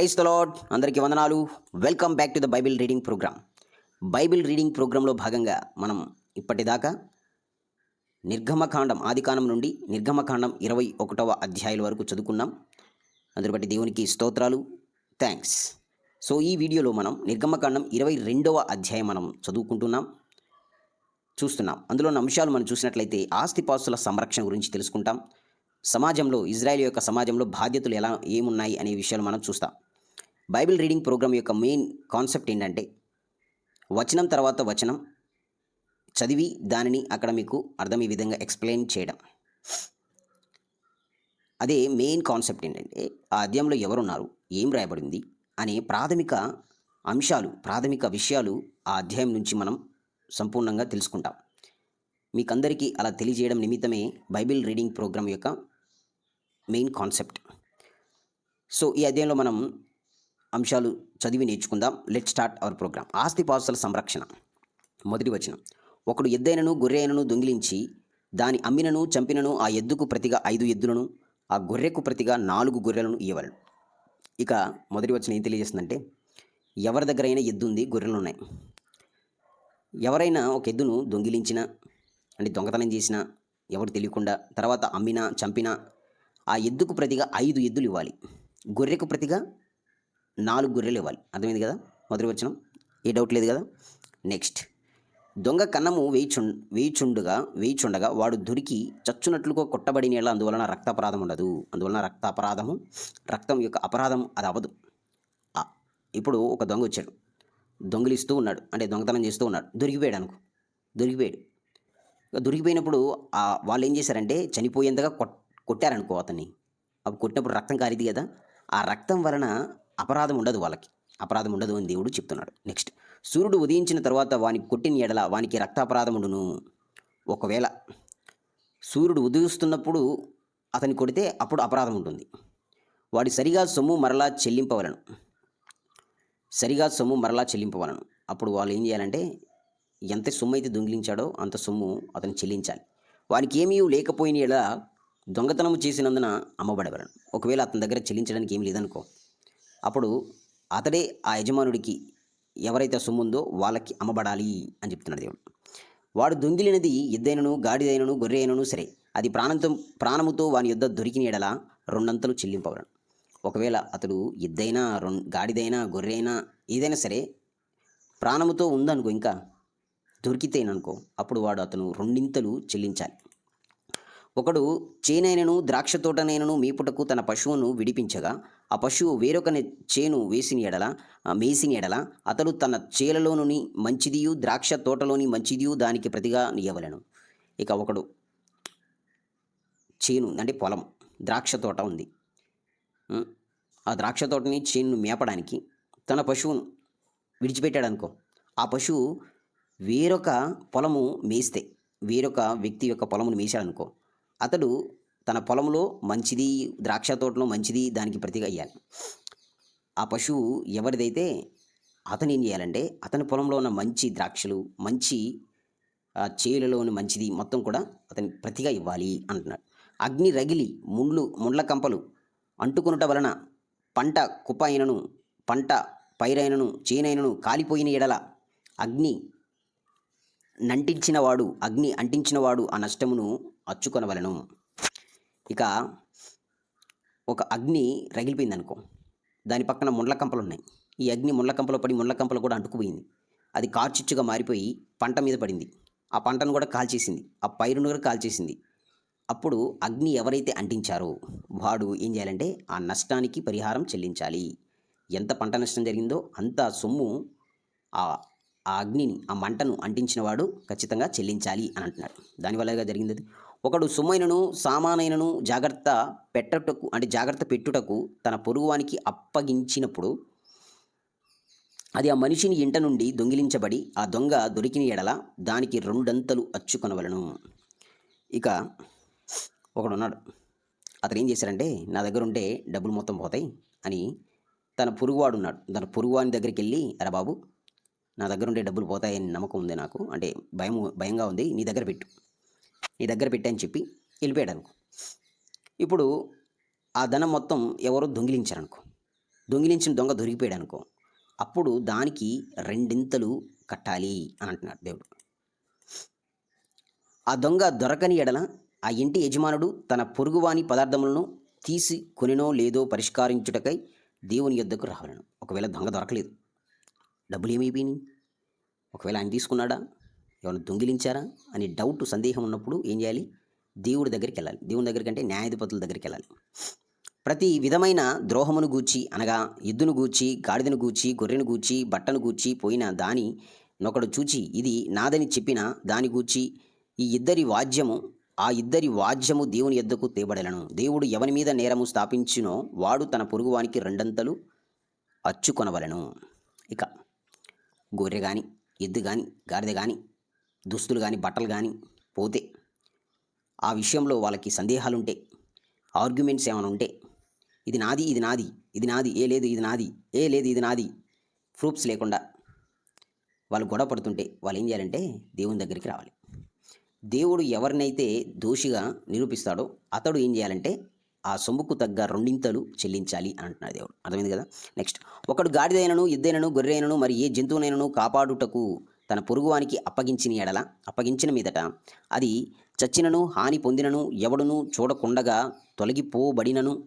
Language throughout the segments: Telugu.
ప్రైజ్ తలాడ్ అందరికీ వందనాలు. Welcome back to the Bible reading program. Bible reading ప్రోగ్రాంలో భాగంగా మనం ఇప్పటిదాకా నిర్గమకాండం ఆదికాండం నుండి నిర్గమకాండం ఇరవై ఒకటవ అధ్యాయుల వరకు చదువుకున్నాం. అందుని బట్టి దేవునికి స్తోత్రాలు. థ్యాంక్స్ సో ఈ వీడియోలో మనం నిర్గమకాండం ఇరవై రెండవ అధ్యాయం మనం చదువుకుంటున్నాం. చూస్తున్నాం. అందులో ఉన్న అంశాలు మనం చూసినట్లయితే ఆస్తిపాస్తుల సంరక్షణ గురించి తెలుసుకుంటాం. సమాజంలో ఇజ్రాయెల్ యొక్క సమాజంలో బాధ్యతలు ఎలా ఏమున్నాయి అనే విషయాలు మనం చూస్తాం. బైబిల్ రీడింగ్ ప్రోగ్రామ్ యొక్క మెయిన్ కాన్సెప్ట్ ఏంటంటే వచనం తర్వాత వచనం చదివి దానిని అక్కడ మీకు అర్థమయ్యే విధంగా ఎక్స్ప్లెయిన్ చేయడం. అదే మెయిన్ కాన్సెప్ట్ ఏంటంటే ఆ అధ్యాయంలో ఎవరున్నారు ఏం రాయబడింది అనే ప్రాథమిక అంశాలు ప్రాథమిక విషయాలు ఆ అధ్యాయం నుంచి మనం సంపూర్ణంగా తెలుసుకుంటాం. మీకందరికీ అలా తెలియజేయడం నిమిత్తమే బైబిల్ రీడింగ్ ప్రోగ్రామ్ యొక్క మెయిన్ కాన్సెప్ట్. సో ఈ అధ్యాయంలో మనం అంశాలు చదివి నేర్చుకుందాం. లెట్ స్టార్ట్ అవర్ ప్రోగ్రామ్ ఆస్తిపాస్తుల సంరక్షణ. మొదటి వచనం. ఒకడు ఎద్దైనను గొర్రెనను దొంగిలించి దాని అమ్మినను చంపినను ఆ ఎద్దుకు ప్రతిగా ఐదు ఎద్దులను ఆ గొర్రెకు ప్రతిగా నాలుగు గొర్రెలను ఇవ్వవలను ఇక మొదటి వచనం ఏం తెలియజేస్తుందంటే ఎవరి దగ్గర అయినా ఎద్దు ఉంది గొర్రెలు ఉన్నాయి. ఎవరైనా ఒక ఎద్దును దొంగిలించినా అంటే దొంగతనం చేసినా ఎవరు తెలియకుండా తర్వాత అమ్మినా చంపినా ఆ ఎద్దుకు ప్రతిగా ఐదు ఎద్దులు ఇవ్వాలి. గొర్రెకు ప్రతిగా నాలుగు గొర్రెలు ఇవ్వాలి. అర్థమైంది కదా? మొదటి వచ్చిన ఏ డౌట్ లేదు కదా? నెక్స్ట్ దొంగ కన్నము వేయిచు వేయిచుండగా వేయిచుండగా వాడు దొరికి చచ్చునట్లుగా కొట్టబడిన యెడల అందువలన రక్తాపరాధం ఉండదు. అందువలన రక్తాపరాధము రక్తం యొక్క అపరాధం అది అవ్వదు. ఇప్పుడు ఒక దొంగ వచ్చాడు. దొంగిలిస్తూ ఉన్నాడు. అంటే దొంగతనం చేస్తూ ఉన్నాడు. దొరికిపోయాడు అనుకో. దొరికిపోయాడు. దొరికిపోయినప్పుడు వాళ్ళు ఏం చేశారంటే చనిపోయేంతగా కొట్ కొట్టారనుకో అతన్ని. అప్పుడు కొట్టినప్పుడు రక్తం కారిది కదా? ఆ రక్తం వలన అపరాధం ఉండదు వాళ్ళకి. అపరాధం ఉండదు అని దేవుడు చెప్తున్నాడు. నెక్స్ట్ సూర్యుడు ఉదయించిన తర్వాత వానికి కొట్టిన ఎడల వానికి రక్తాపరాధం ఉండును. ఒకవేళ సూర్యుడు ఉదయిస్తున్నప్పుడు అతని కొడితే అప్పుడు అపరాధం ఉంటుంది. వాడి సరిగా సొమ్ము మరలా చెల్లింపవలను. సరిగా సొమ్ము మరలా చెల్లింపవలను. అప్పుడు వాళ్ళు ఏం చేయాలంటే ఎంత సొమ్ము అయితే దొంగిలించాడో అంత సొమ్ము అతను చెల్లించాలి. వానికి ఏమీ లేకపోయిన ఎలా దొంగతనము చేసినందున అమ్మబడవలను. ఒకవేళ అతని దగ్గర చెల్లించడానికి ఏమి లేదనుకో అప్పుడు అతడే ఆ యజమానుడికి ఎవరైతే సొమ్ముందో వాళ్ళకి అమ్మబడాలి అని చెప్తున్నాడు దేవుడు. వాడు దొంగిలినది ఎద్దైనను గాడిదైనను గొర్రె అయినను సరే. అది ప్రాణంతో ప్రాణముతో వాని యొద్ద దొరికిన ఎడల రెండంతలు చెల్లింపవలను ఒకవేళ అతడు ఎద్దైనా గాడిదైనా గొర్రె అయినా ఏదైనా సరే ప్రాణముతో ఉందనుకో ఇంకా దొరికితేననుకో అప్పుడు వాడు అతను రెండింతలు చెల్లించాలి. ఒకడు చేనైనను ద్రాక్ష తోటనైనను మేపుటకు తన పశువును విడిపించగా ఆ పశువు వేరొక చేను వేసిన ఎడల ఆ మేసిన ఎడల అతడు తన చేలలోను మంచిదియు ద్రాక్ష తోటలోని మంచిదియు దానికి ప్రతిగా నియవలను. ఇక ఒకడు చేను అంటే పొలం ద్రాక్ష తోట ఉంది. ఆ ద్రాక్ష తోటని చేనును మేపడానికి తన పశువును విడిచిపెట్టాడు అనుకో ఆ పశువు వేరొక పొలము మేస్తే వేరొక వ్యక్తి యొక్క పొలమును మేసాడనుకో అతడు తన పొలంలో మంచిది ద్రాక్ష తోటలో మంచిది దానికి ప్రతిగా అయ్యాలి ఆ పశువు ఎవరిదైతే అతను ఏం చేయాలంటే అతని పొలంలో ఉన్న మంచి ద్రాక్షలు మంచి చేలలో చేలులోని మంచిది మొత్తం కూడా అతని ప్రతిగా ఇవ్వాలి అంటున్నాడు. అగ్ని రగిలి ముండ్లు ముండ్ల కంపలు అంటుకొనుట వలన పంట కుప్ప అయినను పంట పైరైనను చేనైనను కాలిపోయిన ఎడల అగ్ని నంటించినవాడు అగ్ని అంటించినవాడు ఆ నష్టమును అచ్చుకొనవలను. ఇక ఒక అగ్ని రగిలిపోయింది అనుకో దాని పక్కన ముండ్లకంపలు ఉన్నాయి. ఈ అగ్ని ముండ్లకంపలో పడి ముండ్లకంపలు కూడా అంటుకుపోయింది. అది కార్చిచ్చుగా మారిపోయి పంట మీద పడింది. ఆ పంటను కూడా కాల్చేసింది. ఆ పైరును కూడా కాల్చేసింది. అప్పుడు అగ్ని ఎవరైతే అంటించారో వాడు ఏం చేయాలంటే ఆ నష్టానికి పరిహారం చెల్లించాలి. ఎంత పంట నష్టం జరిగిందో అంత సొమ్ము ఆ ఆ అగ్నిని ఆ మంటను అంటించిన వాడు ఖచ్చితంగా చెల్లించాలి అని అంటున్నాడు. దానివల్లగా జరిగింది అది. ఒకడు సుమైనను సామానైనను జాగ్రత్త పెట్టటకు అంటే జాగ్రత్త పెట్టుటకు తన పొరుగువానికి అప్పగించినప్పుడు అది ఆ మనిషిని ఇంట నుండి దొంగిలించబడి ఆ దొంగ దొరికిన ఎడల దానికి రెండంతలు అచ్చుకొనవలను. ఇక ఒకడున్నాడు. అతను ఏం చేశారంటే నా దగ్గర ఉంటే డబ్బులు మొత్తం పోతాయి అని తన పొరుగువాడు ఉన్నాడు తన పొరుగువాని దగ్గరికి వెళ్ళి అరే బాబు నా దగ్గర ఉండే డబ్బులు పోతాయని నమ్మకం ఉంది నాకు. అంటే భయం భయంగా ఉంది నీ దగ్గర పెట్టు. నీ దగ్గర పెట్టని చెప్పి వెళ్ళిపోయాడు అనుకో ఇప్పుడు ఆ ధనం మొత్తం ఎవరో దొంగిలించారనుకో. దొంగిలించిన దొంగ దొరికిపోయాడు అనుకో అప్పుడు దానికి రెండింతలు కట్టాలి అని అంటున్నాడు దేవుడు. ఆ దొంగ దొరకని ఎడల ఆ ఇంటి యజమానుడు తన పొరుగువాని పదార్థములను తీసి కొనినో లేదో పరిష్కరించుటకై దేవుని యొద్దకు రావాలను. ఒకవేళ దొంగ దొరకలేదు. డబ్బులు ఏమైపోయినాయి? ఒకవేళ ఆయన తీసుకున్నాడా? ఏమైనా దొంగిలించారా అని డౌట్ సందేహం ఉన్నప్పుడు ఏం చేయాలి? దేవుడి దగ్గరికి వెళ్ళాలి. దేవుని దగ్గరికి అంటే న్యాయాధిపతుల దగ్గరికి వెళ్ళాలి. ప్రతి విధమైన ద్రోహమును గూర్చి అనగా ఎద్దును గూర్చి గాడిదను గూర్చి గొర్రెను గూర్చి బట్టను గూర్చి పోయిన దాని నొకడు చూచి ఇది నాదని చెప్పిన దాని గూర్చి ఈ ఇద్దరి వాద్యము ఆ ఇద్దరి వాద్యము దేవుని ఎద్దకు తేబడలను. దేవుడు ఎవని మీద నేరము స్థాపించినో వాడు తన పొరుగువానికి రెండంతలు అచ్చుకొనవలను. ఇక గొర్రె కానీ ఎద్దు కానీ గాడిద కానీ దుస్తులు కానీ బట్టలు కానీ పోతే ఆ విషయంలో వాళ్ళకి సందేహాలుంటే ఆర్గ్యుమెంట్స్ ఏమైనా ఉంటే ఇది నాది ఇది నాది ఇది నాది ఏ లేదు ఇది నాది ఏ లేదు ఇది నాది ప్రూఫ్స్ లేకుండా వాళ్ళు గొడవ పడుతుంటే వాళ్ళు ఏం చేయాలంటే దేవుని దగ్గరికి రావాలి. దేవుడు ఎవరినైతే దోషిగా నిరూపిస్తాడో అతడు ఏం చేయాలంటే ఆ సొమ్ముకు తగ్గ రెండింతలు చెల్లించాలి అని అంటున్నాడు దేవుడు. అర్థమైంది కదా? నెక్స్ట్ ఒకడు గాడిదైనను ఎద్దైనను గొర్రెనను మరి ఏ జంతువునైనను కాపాడుటకు తన పొరుగువానికి అప్పగించిన ఎడల అప్పగించిన మీదట అది చచ్చినను హాని పొందినను ఎవడును చూడకుండగా తొలగిపోబడినను.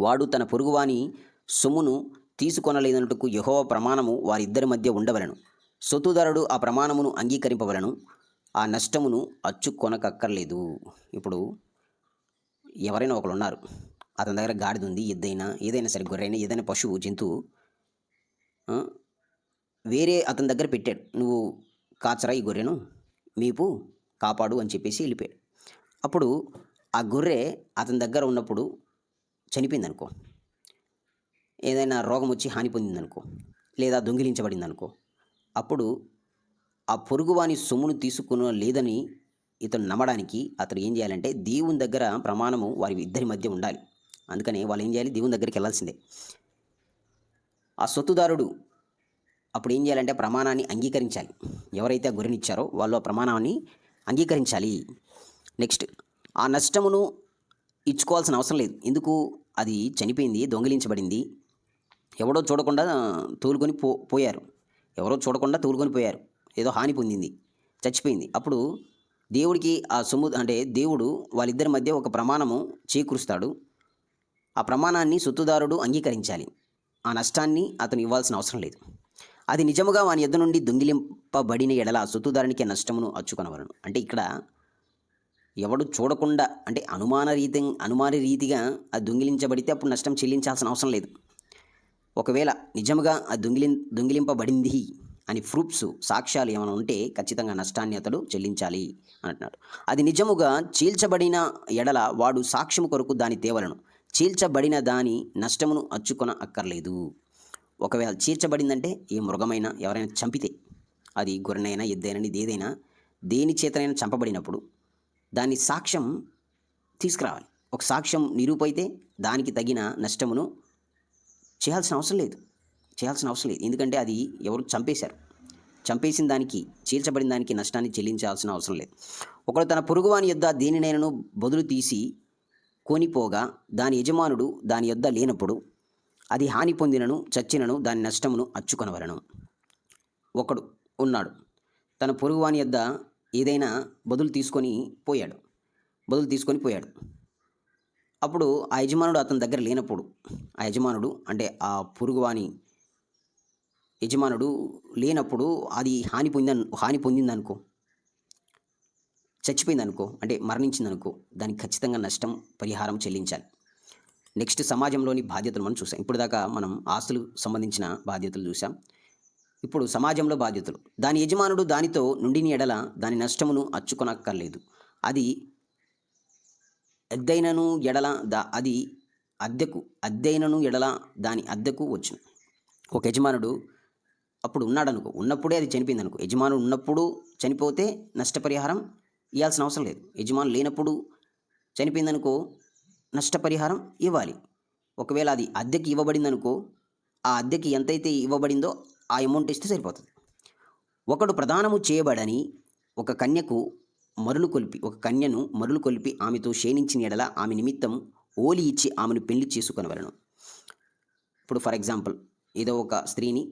వాడు తన పొరుగువాని సొమ్మును తీసుకొనలేదన్నట్టుకు యహోవ ప్రమాణము వారిద్దరి మధ్య ఉండవలను. సొత్తుదారుడు ఆ ప్రమాణమును అంగీకరింపవలను. ఆ నష్టమును అచ్చుకొనకక్కర్లేదు. ఇప్పుడు ఎవరైనా ఒకరు ఉన్నారు అతని దగ్గర గాడిద ఉంది ఎద్దైనా ఏదైనా సరే గొర్రెైనా ఏదైనా పశువు జంతువు వేరే అతని దగ్గర పెట్టాడు. నువ్వు కాచరా ఈ గొర్రెను? మీపు కాపాడు అని చెప్పేసి వెళ్ళిపోయాడు. అప్పుడు ఆ గొర్రె అతని దగ్గర ఉన్నప్పుడు చనిపోయింది అనుకో ఏదైనా రోగం వచ్చి హాని పొందిందనుకో లేదా దొంగిలించబడింది అనుకో అప్పుడు ఆ పొరుగువాని సొమ్మును తీసుకున్న లేదని ఇతను నమ్మడానికి అతడు ఏం చేయాలంటే దేవుని దగ్గర ప్రమాణము వారి ఇద్దరి మధ్య ఉండాలి. అందుకని వాళ్ళు ఏం చేయాలి? దేవుని దగ్గరికి వెళ్ళాల్సిందే. ఆ సొత్తుదారుడు అప్పుడు ఏం చేయాలంటే ప్రమాణాన్ని అంగీకరించాలి. ఎవరైతే ఆ వాళ్ళు ఆ ప్రమాణాన్ని అంగీకరించాలి. నెక్స్ట్ ఆ నష్టమును ఇచ్చుకోవాల్సిన అవసరం లేదు. ఎందుకు? అది చనిపోయింది దొంగిలించబడింది. ఎవడో చూడకుండా తోలుకొని పో పోయారు. ఎవరో చూడకుండా తోలుకొని పోయారు. ఏదో హాని పొందింది చచ్చిపోయింది. అప్పుడు దేవుడికి ఆ సొమ్ము అంటే దేవుడు వాళ్ళిద్దరి మధ్య ఒక ప్రమాణము చేకూరుస్తాడు. ఆ ప్రమాణాన్ని సొత్తుదారుడు అంగీకరించాలి. ఆ నష్టాన్ని అతను ఇవ్వాల్సిన అవసరం లేదు. అది నిజముగా వాని యొద్ద నుండి దొంగిలింపబడిన ఎడల ఆ సొత్తుదారునికి నష్టమును అచ్చుకొనవలను. అంటే ఇక్కడ ఎవడు చూడకుండా అంటే అనుమాన రీతి అనుమాన రీతిగా అది దొంగిలించబడితే అప్పుడు నష్టం చెల్లించాల్సిన అవసరం లేదు. ఒకవేళ నిజముగా అది దొంగిలి దొంగిలింపబడింది అని ప్రూఫ్స్ సాక్ష్యాలు ఏమైనా ఉంటే ఖచ్చితంగా నష్టాన్ని అతడు చెల్లించాలి అంటున్నాడు. అది నిజముగా చీల్చబడిన ఎడల వాడు సాక్ష్యము కొరకు దాని తేవలను. చీల్చబడిన దాని నష్టమును అచ్చుకొన అక్కర్లేదు ఒకవేళ చీర్చబడిందంటే ఏ మృగమైనా ఎవరైనా చంపితే అది గొర్రెనైనా ఎద్దైనా ఇది ఏదైనా దేని చేతనైనా చంపబడినప్పుడు దాని సాక్ష్యం తీసుకురావాలి. ఒక సాక్ష్యం నిరూపైతే దానికి తగిన నష్టమును చేయాల్సిన అవసరం లేదు. చేయాల్సిన అవసరం లేదు. ఎందుకంటే అది ఎవరు చంపేశారు. చంపేసిన దానికి చీల్చబడిన దానికి నష్టాన్ని చెల్లించాల్సిన అవసరం లేదు. ఒకడు తన పొరుగువాని యొద్ద దేనినైనాను బదులు తీసి కొనిపోగా దాని యజమానుడు దాని యొద్ద లేనప్పుడు అది హాని పొందినను చచ్చినను దాని నష్టమును అచ్చుకొనవలను. ఒకడు ఉన్నాడు. తన పొరుగువాని యొద్ద ఏదైనా బదులు తీసుకొని పోయాడు. బదులు తీసుకొని పోయాడు. అప్పుడు ఆ యజమానుడు అతని దగ్గర లేనప్పుడు ఆ యజమానుడు అంటే ఆ పురుగువాని యజమానుడు లేనప్పుడు అది హాని పొందిన హాని పొందిందనుకో చచ్చిపోయిందనుకో అంటే మరణించిందనుకో దానికి ఖచ్చితంగా నష్టం పరిహారం చెల్లించాలి. నెక్స్ట్ సమాజంలోని బాధ్యతలు మనం చూసాం. ఇప్పుడు దాకా మనం ఆస్తులు సంబంధించిన బాధ్యతలు చూసాం. ఇప్పుడు సమాజంలో బాధ్యతలు. దాని యజమానుడు దానితో నుండిని ఎడల దాని నష్టమును అచ్చుకొనక్కర్లేదు. అది అద్దెనను ఎడల దా అది అద్దెకు అద్దెనను ఎడల దాని అద్దెకు వచ్చును. ఒక యజమానుడు అప్పుడు ఉన్నాడు అనుకో ఉన్నప్పుడే అది చనిపోయింది అనుకో యజమానుడు ఉన్నప్పుడు చనిపోతే నష్టపరిహారం ఇవ్వాల్సిన అవసరం లేదు. యజమానులు లేనప్పుడు చనిపోయిందనుకో నష్టపరిహారం ఇవ్వాలి. ఒకవేళ అది అద్దెకి ఇవ్వబడిందనుకో ఆ అద్దెకి ఎంతైతే ఇవ్వబడిందో ఆ అమౌంట్ ఇస్తే సరిపోతుంది. ఒకడు ప్రదానము చేయబడని ఒక కన్యకు మరులు కొలిపి ఒక కన్యను మరులు కొలిపి ఆమెతో క్షీణించిన ఎడల ఆమె నిమిత్తం ఓలి ఇచ్చి ఆమెను పెళ్ళి చేసుకొనవలను. ఇప్పుడు ఫర్ ఎగ్జాంపుల్ ఏదో ఒక స్త్రీని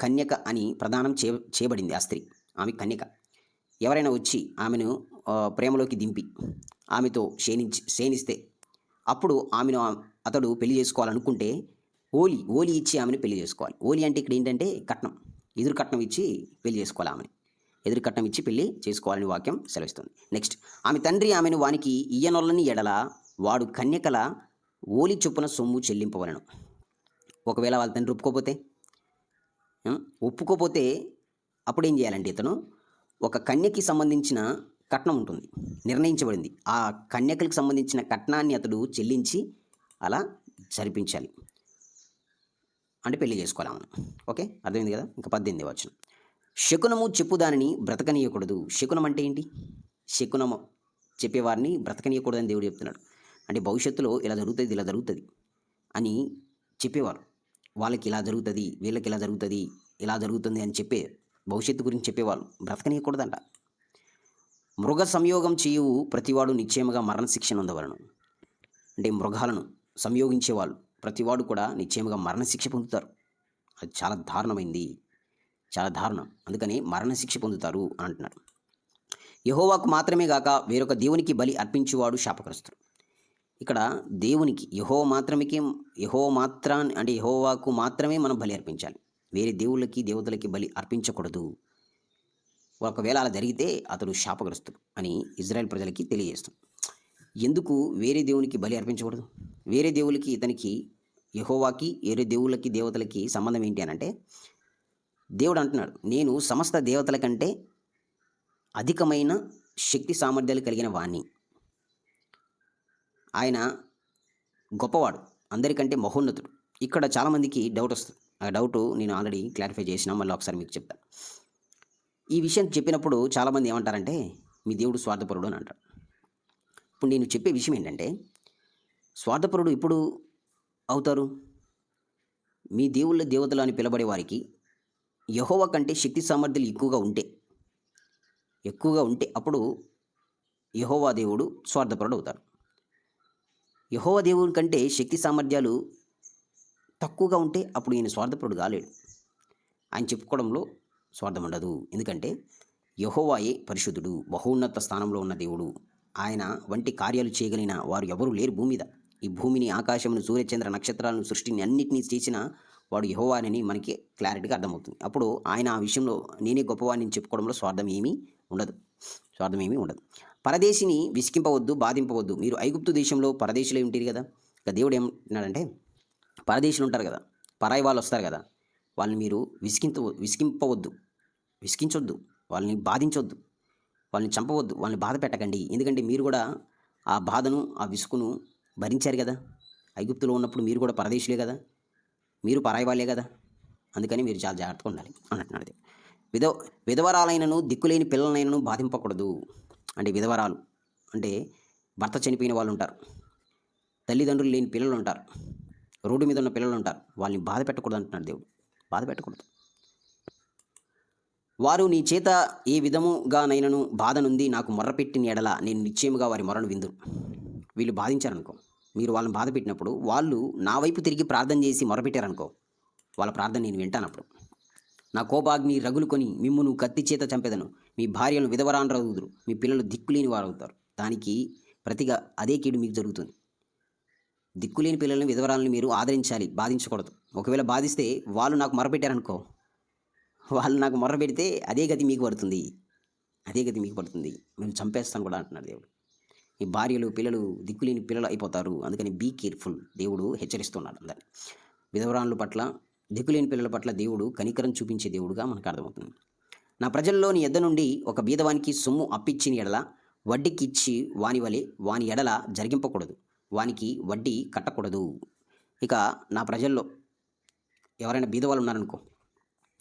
కన్యక అని ప్రదానం చే చేయబడింది ఆ స్త్రీ ఆమె కన్యక. ఎవరైనా వచ్చి ఆమెను ప్రేమలోకి దింపి ఆమెతో క్షేణించి క్షేణిస్తే అప్పుడు ఆమెను అతడు పెళ్ళి చేసుకోవాలనుకుంటే ఓలి ఓలి ఇచ్చి ఆమెను పెళ్ళి చేసుకోవాలి. ఓలి అంటే ఇక్కడ ఏంటంటే కట్నం. ఎదురు కట్నం ఇచ్చి పెళ్ళి చేసుకోవాలి ఆమెను. ఎదురు కట్నం ఇచ్చి పెళ్ళి చేసుకోవాలని వాక్యం సెలవిస్తుంది. నెక్స్ట్ ఆమె తండ్రి ఆమెను వానికి ఇయ్యనొల్లని ఎడల వాడు కన్యకల ఓలి చొప్పున సొమ్ము చెల్లింపవలను. ఒకవేళ వాళ్ళ తండ్రి ఒప్పుకోపోతే? ఒప్పుకోపోతే అప్పుడు ఏం చేయాలంటే ఇతను? ఒక కన్యకి సంబంధించిన కట్నం ఉంటుంది. నిర్ణయించబడింది. ఆ కన్యకలకు సంబంధించిన కట్నాన్ని అతడు చెల్లించి అలా జరిపించాలి. అంటే పెళ్ళి చేసుకోవాలి ఆమెను. ఓకే? అర్థమైంది కదా? ఇంకా పద్దెనిమిది వచ్చిన శకునము చెప్పు దానిని బ్రతకనీయకూడదు. శకునం అంటే ఏంటి? శకునము చెప్పేవారిని బ్రతకనీయకూడదని దేవుడు చెప్తున్నాడు. అంటే భవిష్యత్తులో ఇలా జరుగుతుంది ఇలా జరుగుతుంది అని చెప్పేవారు. వాళ్ళకి ఇలా జరుగుతుంది వీళ్ళకి ఇలా జరుగుతుంది ఇలా జరుగుతుంది అని చెప్పే భవిష్యత్తు గురించి చెప్పేవాళ్ళు. బ్రతకనీయకూడదంట. మృగ సంయోగం చేయు ప్రతివాడు నిశ్చయముగా మరణశిక్ష నొందవలను అంటే మృగాలను సంయోగించేవాళ్ళు ప్రతివాడు కూడా నిశ్చయముగా మరణశిక్ష పొందుతారు. అది చాలా దారుణమైంది. చాలా దారుణం. అందుకని మరణశిక్ష పొందుతారు అని అంటున్నారు. యహోవాకు మాత్రమే గాక వేరొక దేవునికి బలి అర్పించేవాడు శాపగ్రస్తుడు. ఇక్కడ దేవునికి యహో మాత్రమే యహో మాత్రాన్ని అంటే యహోవాకు మాత్రమే మనం బలి అర్పించాలి. వేరే దేవుళ్ళకి దేవతలకి బలి అర్పించకూడదు. ఒకవేళ అలా జరిగితే అతడు శాపగ్రస్తుడు అని ఇజ్రాయెల్ ప్రజలకి తెలియజేస్తుంది. ఎందుకు వేరే దేవునికి బలి అర్పించకూడదు? వేరే దేవులకి ఇతనికి యహోవాకి వేరే దేవుళ్ళకి దేవతలకి సంబంధం ఏంటి అని అంటే దేవుడు అంటున్నాడు నేను సమస్త దేవతల కంటే అధికమైన శక్తి సామర్థ్యాలు కలిగిన వాణ్ణి. ఆయన గొప్పవాడు అందరికంటే మహోన్నతుడు. ఇక్కడ చాలామందికి డౌట్ వస్తుంది. ఆ డౌట్ నేను ఆల్రెడీ క్లారిఫై చేసిన మళ్ళీ ఒకసారి మీకు చెప్తాను ఈ విషయం చెప్పినప్పుడు చాలామంది ఏమంటారంటే మీ దేవుడు స్వార్థపరుడు అని అంటారు. ఇప్పుడు నేను చెప్పే విషయం ఏంటంటే స్వార్థపరుడు ఎప్పుడు అవుతారు? మీ దేవుళ్ళ దేవతలు అని పిలబడే వారికి యహోవ కంటే శక్తి సామర్థ్యాలు ఎక్కువగా ఉంటే ఎక్కువగా ఉంటే అప్పుడు యహోవా దేవుడు స్వార్థపరుడు అవుతారు. యహోవా దేవుడి కంటే శక్తి సామర్థ్యాలు తక్కువగా ఉంటే అప్పుడు ఈయన స్వార్థపరుడు కాలేడు. ఆయన చెప్పుకోవడంలో స్వార్థం ఉండదు ఎందుకంటే యహోవాయే పరిశుద్ధుడు బహోన్నత స్థానంలో ఉన్న దేవుడు. ఆయన వంటి కార్యాలు చేయగలిగిన వారు ఎవరూ లేరు భూమి మీద. ఈ భూమిని ఆకాశమును సూర్యచంద్ర నక్షత్రాలను సృష్టిని అన్నింటినీ చేసిన వాడు యహోవానని మనకి క్లారిటీగా అర్థమవుతుంది. అప్పుడు ఆయన ఆ విషయంలో నేనే గొప్పవాడిని చెప్పుకోవడంలో స్వార్థం ఏమీ ఉండదు. స్వార్థం ఏమీ ఉండదు. పరదేశిని విసికింపవద్దు బాధింపవద్దు. మీరు ఐగుప్తు దేశంలో పరదేశులు ఉంటారు కదా. ఇక దేవుడు ఏమంటున్నాడంటే పరదేశులు ఉంటారు కదా. పరాయి వాళ్ళు వస్తారు కదా. వాళ్ళని మీరు విసికింత విసికింపవద్దు విసిగించొద్దు. వాళ్ళని బాధించొద్దు. వాళ్ళని చంపవద్దు. వాళ్ళని బాధ పెట్టకండి. ఎందుకంటే మీరు కూడా ఆ బాధను ఆ విసుకును భరించారు కదా. ఐగుప్తులో ఉన్నప్పుడు మీరు కూడా పరదేశులే కదా. మీరు పరాయి వాళ్ళే కదా. అందుకని మీరు చాలా జాగ్రత్తగా ఉండాలి అని అంటున్నాడు విధవ విధవరాలైనను దిక్కులేని పిల్లలైనను బాధింపకూడదు. అంటే విధవరాలు. అంటే భర్త చనిపోయిన వాళ్ళు ఉంటారు. తల్లిదండ్రులు లేని పిల్లలు ఉంటారు. రోడ్డు మీద ఉన్న పిల్లలు ఉంటారు. వాళ్ళని బాధ పెట్టకూడదు అంటున్నాడు దేవుడు. బాధ పెట్టకూడదు. వారు నీ చేత ఏ విధముగానైనను బాధ నుండి నాకు మొర్రపెట్టిన ఎడల నేను నిశ్చయముగా వారి మొరను విందు వీళ్ళు బాధించారనుకో మీరు వాళ్ళని బాధ పెట్టినప్పుడు వాళ్ళు నా వైపు తిరిగి ప్రార్థన చేసి మొరపెట్టారనుకో వాళ్ళ ప్రార్థన నేను వింటాను అప్పుడు నా కోపాగ్ని రగులుకొని మిమ్మును కత్తి చేత చంపెదను. మీ భార్యలను విధవరాన్ రగుదురు మీ పిల్లలు దిక్కులేని వారు అవుతారు దానికి ప్రతిగా అదే కీడు మీకు జరుగుతుంది. దిక్కులేని పిల్లలను విధవరాలను మీరు ఆదరించాలి బాధించకూడదు. ఒకవేళ బాధిస్తే వాళ్ళు నాకు మొరపెట్టారనుకో వాళ్ళు నాకు మొర్ర పెడితే అదే గతి మీకు పడుతుంది. అదే గతి మీకు పడుతుంది. మేము చంపేస్తాను కూడా అంటున్నాడు దేవుడు. ఈ భార్యలు పిల్లలు దిక్కులేని పిల్లలు అయిపోతారు. అందుకని బీ కేర్ఫుల్ దేవుడు హెచ్చరిస్తున్నాడు అందరిని. విధవరాళ్ళ పట్ల దిక్కులేని పిల్లల పట్ల దేవుడు కనికరం చూపించే దేవుడుగా మనకు అర్థమవుతుంది. నా ప్రజల్లోని ఎద్ద నుండి ఒక బీదవానికి సొమ్ము అప్పిచ్చిన ఎడల వడ్డీకి ఇచ్చి వాని వలె వాని ఎడల జరిగింపకూడదు. వానికి వడ్డీ కట్టకూడదు. ఇక నా ప్రజల్లో ఎవరైనా బీదవాళ్ళు ఉన్నారనుకో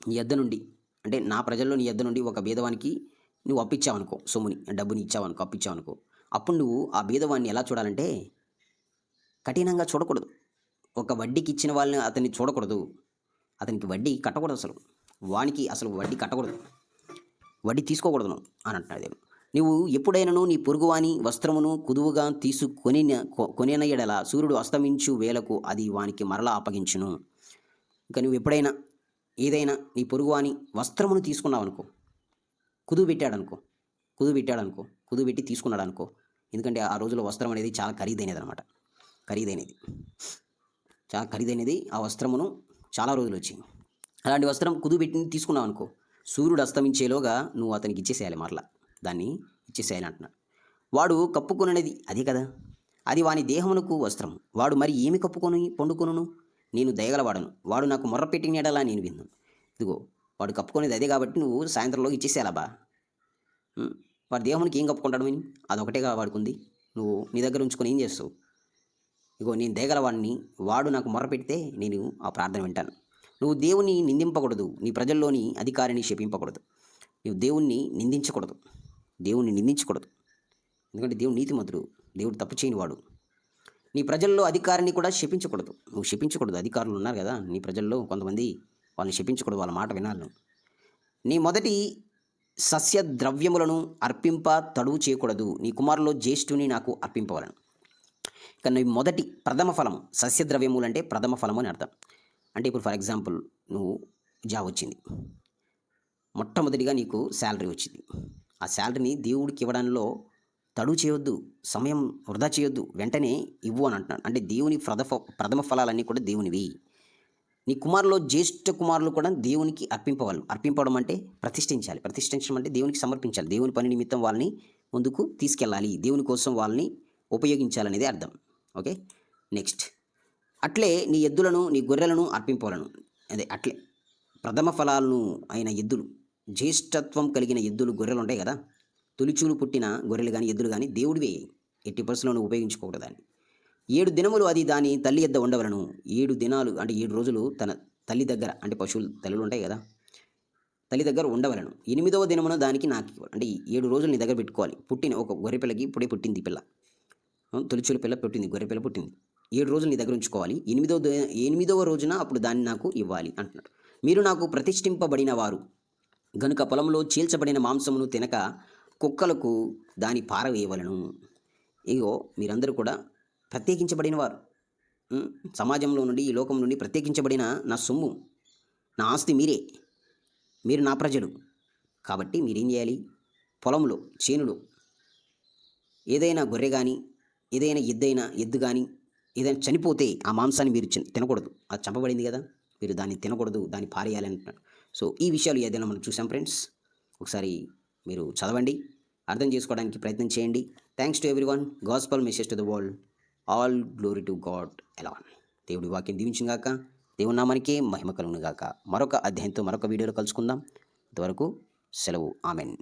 నీ ఎద్ద నుండి అంటే నా ప్రజల్లో నీ ఎద్ద నుండి ఒక బీదవానికి నువ్వు అప్పించావనుకో సొమ్ముని డబ్బుని ఇచ్చావనుకో అప్పించావనుకో అప్పుడు నువ్వు ఆ భేదవాన్ని ఎలా చూడాలంటే కఠినంగా చూడకూడదు. ఒక వడ్డీకి ఇచ్చిన వాళ్ళని అతన్ని చూడకూడదు. అతనికి వడ్డీ కట్టకూడదు అసలు. వానికి అసలు వడ్డీ కట్టకూడదు. వడ్డీ తీసుకోకూడదు నువ్వు అని అంటున్నాడు దేవుడు. నువ్వు ఎప్పుడైనాను నీ పొరుగువాని వస్త్రమును కుదువుగా తీసుకొని కొనిన సూర్యుడు అస్తమించు వేలకు అది వానికి మరలా అప్పగించును. ఇంకా నువ్వు ఎప్పుడైనా ఏదైనా నీ పొరుగు అని వస్త్రమును తీసుకున్నావు అనుకో కుదువు పెట్టాడు అనుకో కుదువు పెట్టాడు అనుకో కుదువు పెట్టి తీసుకున్నాడు అనుకో ఎందుకంటే ఆ రోజుల్లో వస్త్రం అనేది చాలా ఖరీదైనది అనమాట ఖరీదైనది. చాలా ఖరీదైనది. ఆ వస్త్రమును చాలా రోజులు వచ్చింది అలాంటి వస్త్రం కుదువు పెట్టి తీసుకున్నావు అనుకో సూర్యుడు అస్తమించేలోగా నువ్వు అతనికి ఇచ్చేసేయాలి మరలా దాన్ని ఇచ్చేసేయాలి అంటున్నాడు వాడు కప్పుకొనది అదే కదా? అది వాని దేహమునకు వస్త్రం. వాడు మరి ఏమి కప్పుకొని పండుకొనును? నేను దయగలవాడను. వాడు నాకు మొర్ర పెట్టిన ఎడలా నేను విన్నాను ఇదిగో వాడు కప్పుకునేది అదే కాబట్టి నువ్వు సాయంత్రంలో ఇచ్చేసేయాలా బా? దేవునికి ఏం కప్పుకుంటాడు విని? అదొకటేగా వాడుకుంది. నువ్వు నీ దగ్గర ఉంచుకొని ఏం చేస్తావు? ఇగో నేను దయగలవాడిని. వాడు నాకు మొర్ర పెడితే నేను ఆ ప్రార్థన వింటాను. నువ్వు దేవుని నిందింపకూడదు. నీ ప్రజల్లోని అధికారిని శపింపకూడదు. నువ్వు దేవుణ్ణి నిందించకూడదు. దేవుణ్ణి నిందించకూడదు. ఎందుకంటే దేవుడు నీతిమంతుడు. దేవుడు తప్పు చేయని వాడు నీ ప్రజల్లో అధికారిని కూడా శపించకూడదు. నువ్వు శపించకూడదు. అధికారులు ఉన్నారు కదా. నీ ప్రజల్లో కొంతమంది వాళ్ళని శపించకూడదు. వాళ్ళ మాట వినాలి నీ మొదటి సస్య ద్రవ్యములను అర్పింప తడువు చేయకూడదు. నీ కుమారులో జ్యేష్ఠుని నాకు అర్పింపవలను. ఇక నీ మొదటి ప్రథమ ఫలం సస్యద్రవ్యములు అంటే ప్రథమ ఫలము అని అర్థం. అంటే ఇప్పుడు ఫర్ ఎగ్జాంపుల్ నువ్వు జాబ్ వచ్చింది. మొట్టమొదటిగా నీకు శాలరీ వచ్చింది. ఆ శాలరీని దేవుడికి ఇవ్వడంలో తడువు చేయొద్దు సమయం వృధా చేయొద్దు వెంటనే ఇవ్వు అని అంటున్నాడు. అంటే దేవుని ప్రథమ ప్రథమ ఫలాలన్నీ కూడా దేవునివి. నీ కుమారులో జ్యేష్ఠ కుమారులు కూడా దేవునికి అర్పింపవాలి అర్పింపడం అంటే ప్రతిష్ఠించాలి. ప్రతిష్ఠించడం అంటే దేవునికి సమర్పించాలి. దేవుని పని నిమిత్తం వాళ్ళని ముందుకు తీసుకెళ్ళాలి. దేవుని కోసం వాళ్ళని ఉపయోగించాలనేది అర్థం. ఓకే? నెక్స్ట్. అట్లే నీ ఎద్దులను నీ గొర్రెలను అర్పింపవలను. అదే అట్లే. ప్రథమ ఫలాలను అయిన ఎద్దులు జ్యేష్ఠత్వం కలిగిన ఎద్దులు గొర్రెలు ఉంటాయి కదా? తొలిచూలు పుట్టిన గొర్రెలు కానీ ఎద్దులు కానీ దేవుడివే. ఎట్టి పరిస్థితులను ఉపయోగించుకోకూడదాన్ని ఏడు దినములు అది దాని తల్లి ఎద్ద ఉండవలను. ఏడు దినాలు అంటే ఏడు రోజులు తన తల్లి దగ్గర అంటే పశువులు తల్లులు ఉంటాయి కదా. తల్లి దగ్గర ఉండవలను. ఎనిమిదవ దినమున దానికి నాకు అంటే ఏడు రోజులు నీ దగ్గర పెట్టుకోవాలి. పుట్టిన ఒక గొర్రె పిల్లకి ఇప్పుడే పుట్టింది పిల్ల. తొలిచూలు పిల్ల పుట్టింది గొర్రె పిల్ల పుట్టింది. ఏడు రోజులు నీ దగ్గర ఉంచుకోవాలి. ఎనిమిదవ ఎనిమిదవ రోజున అప్పుడు దాన్ని నాకు ఇవ్వాలి అంటున్నాడు. మీరు నాకు ప్రతిష్ఠింపబడిన వారు. గనుక పొలంలో చీల్చబడిన మాంసమును తినక కుక్కలకు దాని పారవేయవలను ఇగో మీరందరూ కూడా ప్రత్యేకించబడిన వారు సమాజంలో నుండి ఈ లోకం నుండి ప్రత్యేకించబడిన నా సొమ్ము నా ఆస్తి మీరే. మీరు నా ప్రజలు. కాబట్టి మీరేం చేయాలి? పొలంలో చేనులో ఏదైనా గొర్రె కానీ ఏదైనా ఎద్దైనా ఎద్దు కానీ ఏదైనా చనిపోతే ఆ మాంసాన్ని మీరు చి- తినకూడదు. అది చంపబడింది కదా మీరు దాన్ని తినకూడదు దాన్ని పారేయాలి అంటున్నాడు. సో ఈ విషయాలు ఏదైనా మనం చూసాం ఫ్రెండ్స్. ఒకసారి మీరు చదవండి అర్థం చేసుకోవడానికి ప్రయత్నం చేయండి. Thanks to everyone gospel message to the world all glory to God Elon దేవుడి వాక్యం దీవించిన గాక. దేవుని నామానికే మహిమ కలుగునుగాక మరొక అధ్యాయంతో మరొక వీడియోలో కలుసుకుందాం. ఇంతవరకు సెలవు. ఆమెన్.